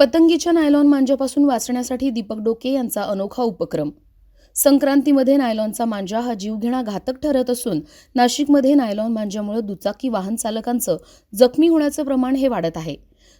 पतंगीच्या nylon मांजापासून वाचण्यासाठी दीपक डोके यांचा अनोखा उपक्रम. संक्रांतीमध्ये नायलॉनचा मांजा हा जीवघेणा घातक ठरत असून नाशिकमध्ये नायलॉन मांजामुळे दुचाकी वाहन चालकांचं जखमी होण्याचं प्रमाण हे वाढत आहे.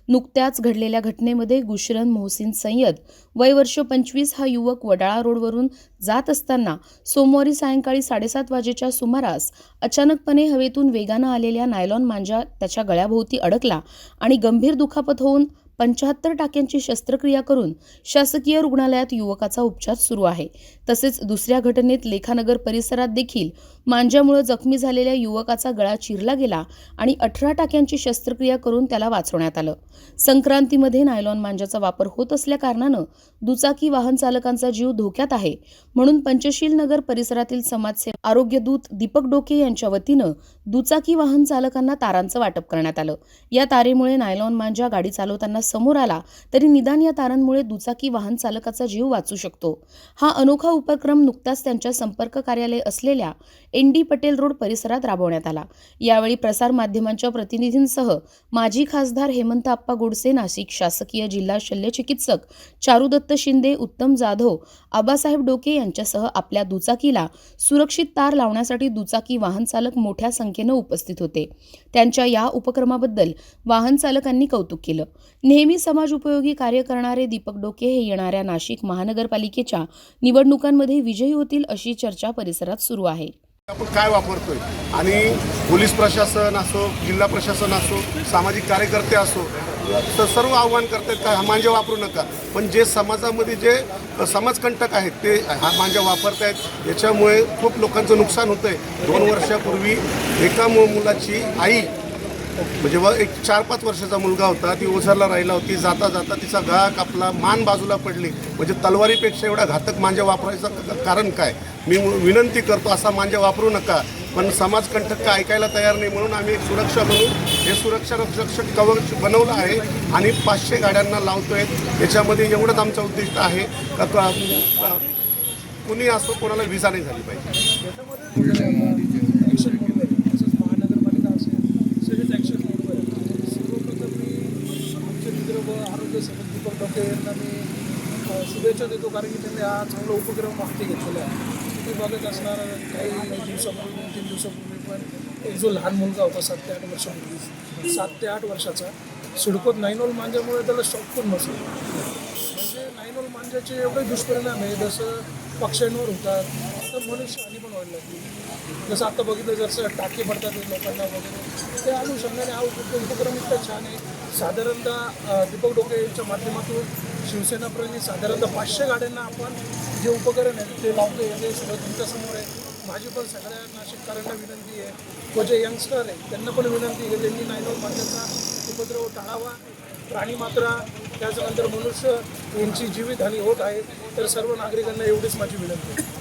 नुकत्याच घडलेल्या घटनेमध्ये गुशरन मोहसिन सय्यद वय वर्ष पंचवीस हा युवक वडाळा रोडवरून जात असताना सोमवारी सायंकाळी साडेसात वाजेच्या सुमारास अचानकपणे हवेतून वेगानं आलेल्या नायलॉन मांजा त्याच्या गळ्याभोवती अडकला आणि गंभीर दुखापत होऊन पंच्याहत्तर टाक्यांची शस्त्रक्रिया करून शासकीय रुग्णालयात युवकाचा उपचार सुरू आहे. तसेच दुसऱ्या घटनेत लेखानगर परिसरात देखील मांज्यामुळे जखमी झालेल्या युवकाचा गळा चिरला गेला आणि अठरा टाक्यांची शस्त्रक्रिया करून त्याला वाचवण्यात आलं. संक्रांतीमध्ये नायलॉन मांज्याचा वापर होत असल्या कारणानं दुचाकी वाहन चालकांचा जीव धोक्यात आहे. म्हणून पंचशील नगर परिसरातील समाजसेवा आरोग्यदूत दीपक डोके यांच्या वतीनं दुचाकी वाहन चालकांना तारांचं वाटप करण्यात आलं. या तारेमुळे नायलॉन मांजा गाडी चालवताना समोर आला तरी निदान या तारांमुळे दुचाकी वाहन चालकाचा जीव वाचू शकतो. हा अनोखा उपक्रम नुकताच त्यांच्या संपर्क कार्यालय असलेल्या एन डी पटेल रोड परिसरात राबवण्यात आला. यावेळी प्रसार माध्यमांच्या प्रतिनिधींसह माजी खासदार हेमंत आप्पा गोडसे नाशिक शासकीय जिल्हा शल्यचिकित्सक चारुदत्त शिंदे उत्तम जाधव आबासाहेब डोके यांच्यासह आपल्या दुचाकीला सुरक्षित तार लावण्यासाठी दुचाकी वाहन चालक मोठ्या संख्येनं उपस्थित होते. त्यांच्या या उपक्रमाबद्दल वाहन चालकांनी कौतुक केलं. नेहमी समाज उपयोगी कार्य करणारे दीपक डोके हे येणाऱ्या नाशिक महानगरपालिकेच्या निवडणुकांमध्ये विजयी होतील अशी चर्चा परिसरात सुरू आहे. आपण काय वापरतोय? आणि पोलीस प्रशासन असो जिल्हा प्रशासन असो सामाजिक कार्यकर्ते असो तर सर्व आव्हान करतात का? हा मांजा वापरू नका. पण जे समाजामध्ये जे समाजकंटक आहेत ते हा मांजा वापरतायत याच्यामुळे खूप लोकांचं नुकसान होतं आहे दोन वर्षापूर्वी एका मुलाची आई म्हणजे व एक चार पाच वर्षाचा मुलगा होता ती ओझरला राहिला होती जाता जाता तिचा गळा कापला मान बाजूला पडली. म्हणजे तलवारीपेक्षा एवढा घातक मांजा वापरायचं कारण काय? मी विनंती करतो असा मांजा वापरू नका. पण समाजकंटक का ऐकायला तयार नाही म्हणून आम्ही एक सुरक्षा म्हणून हे सुरक्षा रक्षक कवच बनवलं आहे आणि पाचशे गाड्यांना लावतोय. याच्यामध्ये एवढंच आमचं उद्दिष्ट आहे. का कुणी असो कोणाला विजा नाही झाली पाहिजे. असेल सगळेच आरोग्य डॉक्टर यांना मी शुभेच्छा देतो कारण की त्यांनी हा चांगला उपक्रम हाती घेतलेला आहे. तुम्ही बघत असणार काही दिवसापूर्वी दोन तीन दिवसापूर्वी पण एक जो लहान मुलगा होता सात ते आठ वर्षापूर्वी सात ते आठ वर्षाचा. सिडकोत नाईनोल मांजामुळे त्याला शॉक पण बसला म्हणजे नायनोल मांजाचे एवढे दुष्परिणाम आहे जसं पक्ष्यांवर होतात तर मनुष्य हानी पण व्हायला लागली. जसं आता बघितलं जसं टाके पडतात लोकांना वगैरे त्या अनुषंगाने हा उपक्रम इतका छान आहे. साधारणतः दीपक डोके यांच्या माध्यमातून शिवसेना साधारणतः पाचशे गाड्यांना आपण जे उपकरण आहे ते लावतो हे सगळं तुमच्यासमोर आहे. माझी पण सगळ्या नाशिककारांना विनंती आहे. व जे यंगस्टर आहे त्यांना पण विनंती आहे त्यांनी नायनोल मांजाचा उपद्रव टाळावा. प्राणीमात्रा त्याच्यानंतर मनुष्य यांची जीवितहानी होत आहे. तर सर्व नागरिकांना एवढीच माझी विनंती आहे.